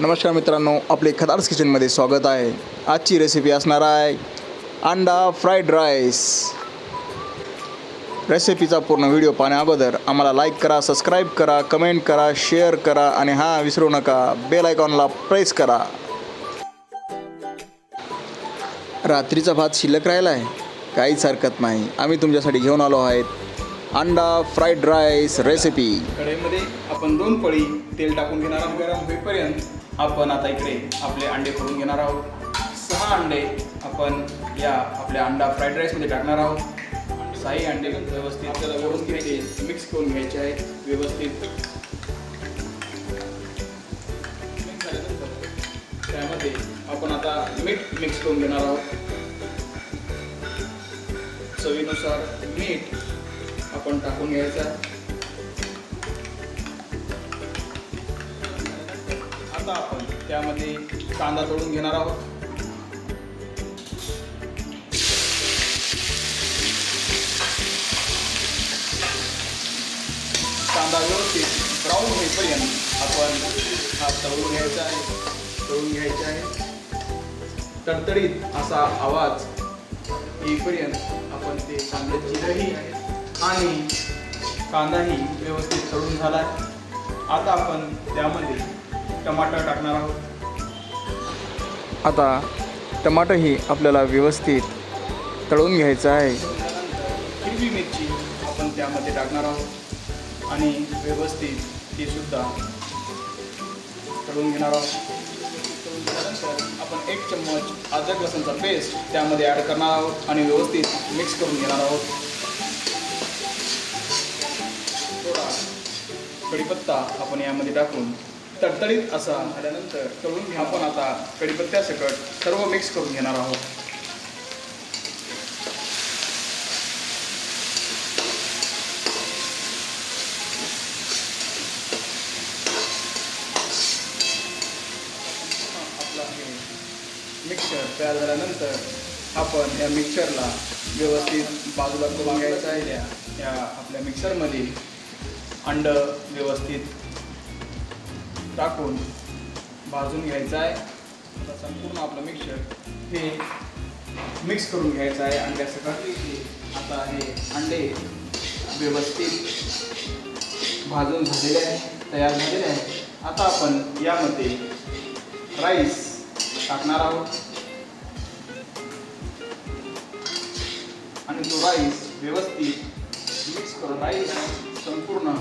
नमस्कार मित्रांनो आपले खदार्स किचनमध्ये स्वागत आहे. आजची रेसिपी असणार आहे अंडा फ्राईड राईस रेसिपीचा पूर्ण व्हिडिओ पाहण्या अगोदर आम्हाला लाईक करा सबस्क्राईब करा कमेंट करा शेअर करा आणि हां विसरू नका बेल आयकॉनला प्रेस करा. रात्रीचा भात शिल्लक राहिला आहे. काहीच हरकत नाही. आम्ही तुमच्यासाठी घेऊन आलो आहेत अंडा फ्राईड राईस रेसिपी कढईमध्ये आपण दोन पळी तेल टाकून घेणार आहोत गरम होईपर्यंत. आपण आता इकडे आपले अंडे फोडून घेणार आहोत. सहा अंडे आपण या आपल्या अंडा फ्राईड राईसमध्ये टाकणार आहोत. साई अंडे व्यवस्थित आपल्याला व्यवस्थित ते मिक्स करून घ्यायचे आहेत. व्यवस्थित. त्यामध्ये आपण आता मीठ मिक्स करून घेणार आहोत. चवीनुसार मीठ आपण टाकून घ्यायचं. आता आपण. त्यामध्ये कांदा तोडून घेणार आहोत. कांदा व्यवस्थित ब्राऊन होईपर्यंत आपण हा तळून घ्यायचा आहे. तळून घ्यायचा आहे. तडतडीत असा आवाज येईपर्यंत आपण ते कांदा दही आणि कांदाही व्यवस्थित तळून झाला आहे. आता आपण त्यामध्ये टमाटर टाकणार आहोत. आता टमाटरही आपल्याला व्यवस्थित तळून घ्यायचं आहे. हिरवी मिरची आपण त्यामध्ये टाकणार आहोत. आणि व्यवस्थित ती सुद्धा तळून घेणार आहोत. तळून झाल्यानंतर आपण एक चम्मच अद्रक लसणचा पेस्ट त्यामध्ये ॲड करणार आहोत आणि व्यवस्थित मिक्स करून घेणार आहोत. थोडा कढीपत्ता आपण यामध्ये टाकून तडतडीत असा झाल्यानंतर करून घ्या. आपण आता कढीपत्त्यासकट सर्व मिक्स करून घेणार आहोत. आपला हे मिक्सर तयार झाल्यानंतर आपण या मिक्सरला व्यवस्थित बाजूला करून घ्यायचं आहे. या या आपल्या मिक्सरमध्ये अंड व्यवस्थित टाकून भाजून घ्यायचं आहे. आता संपूर्ण आपलं मिक्सर हे मिक्स करून घ्यायचं आहे. अंड्यासकट आता हे अंडे व्यवस्थित भाजून झालेले आहे तयार झालेले आहे. आता आपण यामध्ये राईस टाकणार आहोत. आणि तो राईस व्यवस्थित मिक्स करून राईस संपूर्ण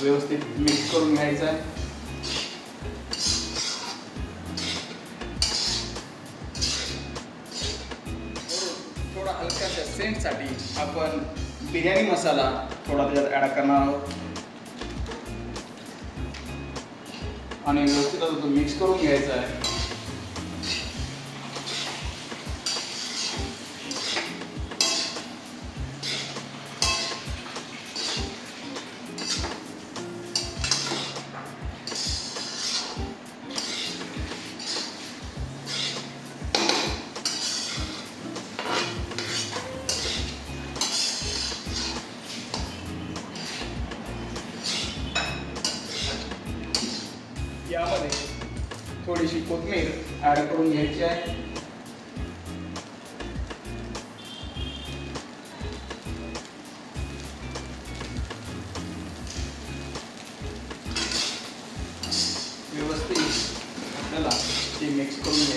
व्यवस्थित मिक्स करून घ्यायचा आहे. थोडा सेंटसाठी आपण बिर्याणी मसाला थोडा त्याच्यात ॲड करणार आहोत. आणि व्यवस्थित तो मिक्स करून घ्यायचा आहे. यामध्ये थोडीशी कोथमीर ॲड करून घ्यायची आहे. व्यवस्थित आपल्याला ती मिक्स करून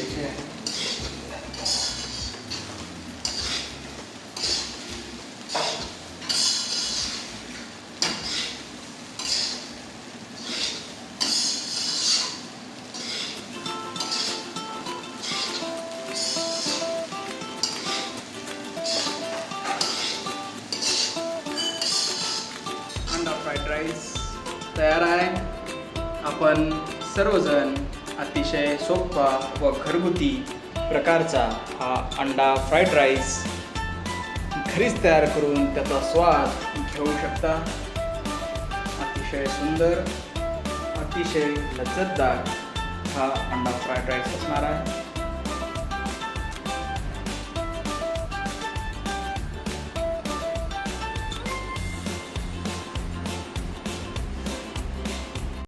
राईस तयार आहे. आपण सर्वजण अतिशय सोपा व घरगुती प्रकारचा हा अंडा फ्राईड राईस घरीच तयार करून त्याचा स्वाद घेऊ शकता. अतिशय सुंदर अतिशय लज्जतदार हा अंडा फ्राईड राईस असणार आहे.